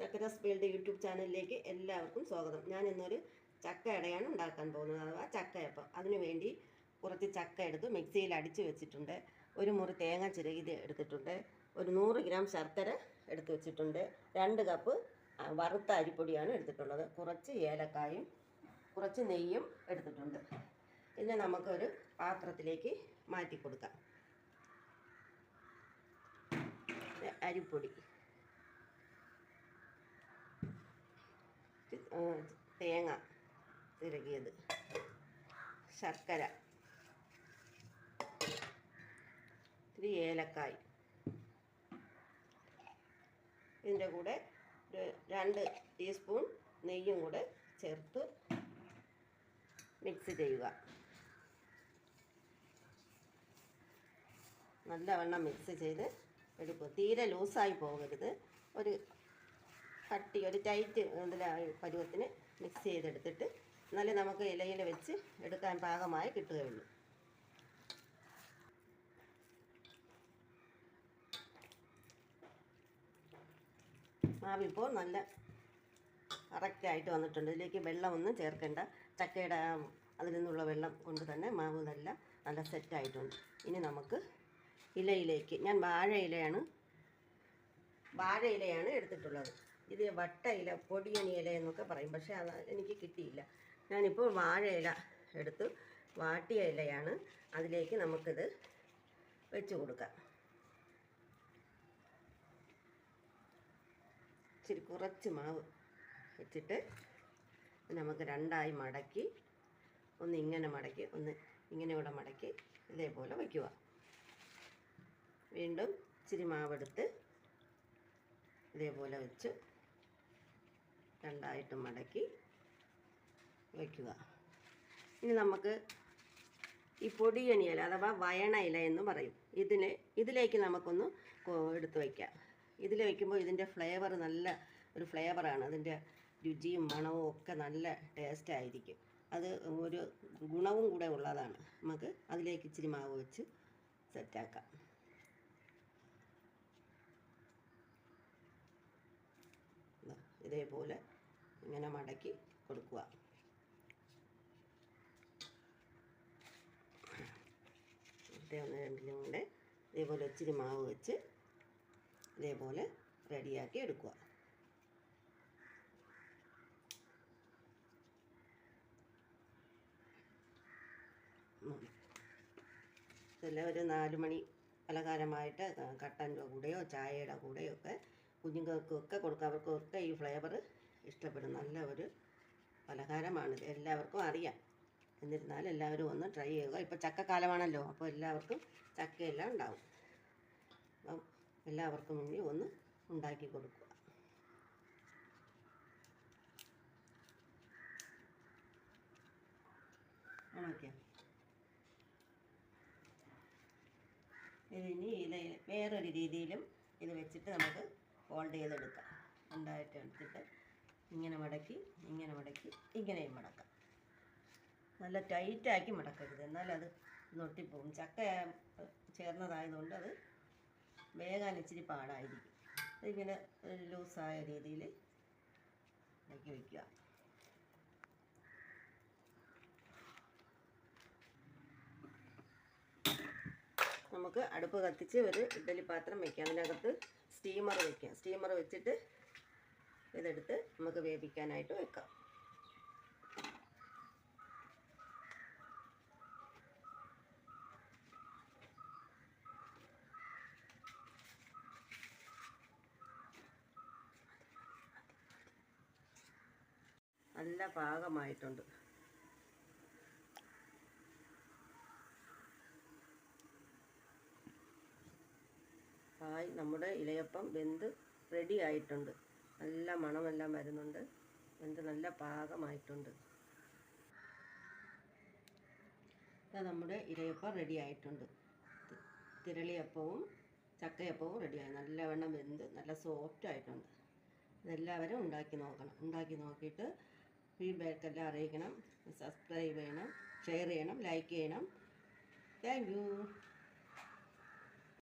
ചക്കര build YouTube ചാനലിലേക്ക് എല്ലാവർക്കും സ്വാഗതം. ഞാൻ ഇന്നൊരു ചക്ക അടയാണ് ഉണ്ടാക്കാൻ പോകുന്നത്. അഥവാ ചക്കയപ്പം. അതിനു വേണ്ടി കുറച്ച് ചക്ക എടുത്ത് മിക്സിയിൽ അടിച്ച് വെച്ചിട്ടുണ്ട്. ഒരു മുറി തേങ്ങ ചിരകിത് എടുത്തിട്ടുണ്ട്. ഒരു നൂറ് ഗ്രാം ശർക്കര എടുത്ത് വെച്ചിട്ടുണ്ട്. രണ്ട് കപ്പ് വറുത്ത അരിപ്പൊടിയാണ് എടുത്തിട്ടുള്ളത്. കുറച്ച് ഏലക്കായും കുറച്ച് നെയ്യും എടുത്തിട്ടുണ്ട്. ഇതിനെ നമുക്കൊരു പാത്രത്തിലേക്ക് മാറ്റി കൊടുക്കാം. അരിപ്പൊടി. തേങ്ങ തിരകിയത് ശർക്കര. ഇത്തിരി ഏലക്കായ്. ഇതിന്റെ കൂടെ ഒരു രണ്ട് ടീസ്പൂൺ നെയ്യും കൂടെ ചേർത്ത് മിക്സ് ചെയ്യുക. നല്ലവണ്ണം മിക്സ് ചെയ്ത് എടുക്കുക. തീരെ ലൂസായി പോകരുത്. ഒരു കട്ടി ഒരു ടൈറ്റ് പരുവത്തിന് മിക്സ് ചെയ്തെടുത്തിട്ട് എന്നാലേ നമുക്ക് ഇലയിൽ വെച്ച് എടുക്കാൻ പാകമായി കിട്ടുകയുള്ളൂ. മാവിപ്പോൾ നല്ല കറക്റ്റായിട്ട് വന്നിട്ടുണ്ട്. ഇതിലേക്ക് വെള്ളമൊന്നും ചേർക്കേണ്ട. ചക്കയുടെ അതിൽ നിന്നുള്ള വെള്ളം കൊണ്ട് തന്നെ മാവ് നല്ല നല്ല സെറ്റായിട്ടുണ്ട് ഇനി നമുക്ക് ഇലയിലേക്ക് ഞാൻ വാഴ ഇലയാണ് വാഴ ഇലയാണ് എടുത്തിട്ടുള്ളത്. ഇത് വട്ടയില ഇല എന്നൊക്കെ പറയും. പക്ഷേ അത് എനിക്ക് കിട്ടിയില്ല. ഞാനിപ്പോൾ വാഴ ഇല എടുത്ത് വാട്ടിയ ഇലയാണ്. അതിലേക്ക് നമുക്കിത് വെച്ച് കൊടുക്കാം. ഇച്ചിരി കുറച്ച് മാവ് വെച്ചിട്ട് നമുക്ക് രണ്ടായി മടക്കി ഒന്ന് ഇങ്ങനെ മടക്കി ഒന്ന് ഇങ്ങനെ കൂടെ മടക്കി ഇതേപോലെ വയ്ക്കുക. വീണ്ടും ഇച്ചിരി മാവെടുത്ത് ഇതേപോലെ വെച്ച് രണ്ടായിട്ട് മടക്കി വയ്ക്കുക. ഇനി നമുക്ക് ഈ പൊടിയണിയല അഥവാ വയണ ഇല എന്ന് പറയും. ഇതിന് ഇതിലേക്ക് നമുക്കൊന്ന് എടുത്ത് വയ്ക്കാം. ഇതിൽ വയ്ക്കുമ്പോൾ ഇതിന്റെ ഫ്ലേവർ നല്ല ഒരു ഫ്ലേവറാണ്. അതിന്റെ രുചിയും മണവും ഒക്കെ നല്ല ടേസ്റ്റ് ആയിരിക്കും. അത് ഒരു ഗുണവും കൂടെ ഉള്ളതാണ്. നമുക്ക് അതിലേക്ക് ഇച്ചിരി മാവ് വെച്ച് സെറ്റാക്കാം. ഇതേപോലെ ഇങ്ങനെ മടക്കി കൊടുക്കുക ഒന്ന് രണ്ടിലും കൂടെ ഇതേപോലെ ഇച്ചിരി മാവ് വെച്ച് ഇതേപോലെ റെഡിയാക്കി എടുക്കുക. ഇതെല്ലാം ഒരു നാല് മണി പലഹാരമായിട്ട് കട്ടന്റെ കൂടെയോ ചായയുടെ കൂടെയോ ഒക്കെ കുഞ്ഞുങ്ങൾക്കൊക്കെ കൊടുക്കുക അവർക്കൊക്കെ ഈ ഫ്ലേവർ ഇഷ്ടപ്പെടും. നല്ല ഒരു പലഹാരമാണിത് എല്ലാവർക്കും അറിയാം. എന്നിരുന്നാലും എല്ലാവരും ഒന്ന് ട്രൈ ചെയ്യുക. ഇപ്പോൾ ചക്കക്കാലമാണല്ലോ. അപ്പോൾ എല്ലാവർക്കും ചക്കയെല്ലാം ഉണ്ടാവും. അപ്പം എല്ലാവർക്കും വേണ്ടി ഒന്ന് ഉണ്ടാക്കി കൊടുക്കുക. ഓക്കെ ഇതിനി ഇത് വേറൊരു രീതിയിലും ഇത് വെച്ചിട്ട് നമുക്ക് ഫോൾഡ് ചെയ്തെടുക്കാം. രണ്ടായിട്ട് എടുത്തിട്ട് ഇങ്ങനെ മടക്കി ഇങ്ങനെ മടക്കി ഇങ്ങനെയും മടക്കാം. നല്ല ടൈറ്റാക്കി മടക്കരുത്. എന്നാലും അത് നൊട്ടിപ്പോവും ചക്ക ചേർന്നതായതുകൊണ്ട് അത് വേകാൻ ഇച്ചിരി പാടായിരിക്കും. അതിങ്ങനെ ലൂസായ രീതിയിൽ ഇളക്കി വയ്ക്കുക നമുക്ക് അടുപ്പ് കത്തിച്ച് ഒരു ഇഡ്ഡലി പാത്രം വയ്ക്കാം അതിനകത്ത് സ്റ്റീമർ വെക്കാം സ്റ്റീമർ വെച്ചിട്ട് ഇതെടുത്ത് നമുക്ക് വേവിക്കാനായിട്ട് വെക്കാം. നല്ല പാകമായിട്ടുണ്ട്. ഹായ് നമ്മുടെ ഇലയപ്പം വെന്ത് റെഡി ആയിട്ടുണ്ട്. നല്ല മണമെല്ലാം വരുന്നുണ്ട്. വെന്ത് നല്ല പാകമായിട്ടുണ്ട്. ഇതാ നമ്മുടെ ഇലയപ്പം റെഡി ആയിട്ടുണ്ട്. തിരളിയപ്പവും ചക്കയപ്പവും റെഡിയായി നല്ലവണ്ണം വെന്ത് നല്ല സോഫ്റ്റ് ആയിട്ടുണ്ട്. ഇതെല്ലാവരും ഉണ്ടാക്കി നോക്കണം. ഉണ്ടാക്കി നോക്കിയിട്ട് ഫീഡ്ബാക്ക് എല്ലാം അറിയിക്കണം. സബ്സ്ക്രൈബ് ചെയ്യണം ഷെയർ ചെയ്യണം ലൈക്ക് ചെയ്യണം. താങ്ക്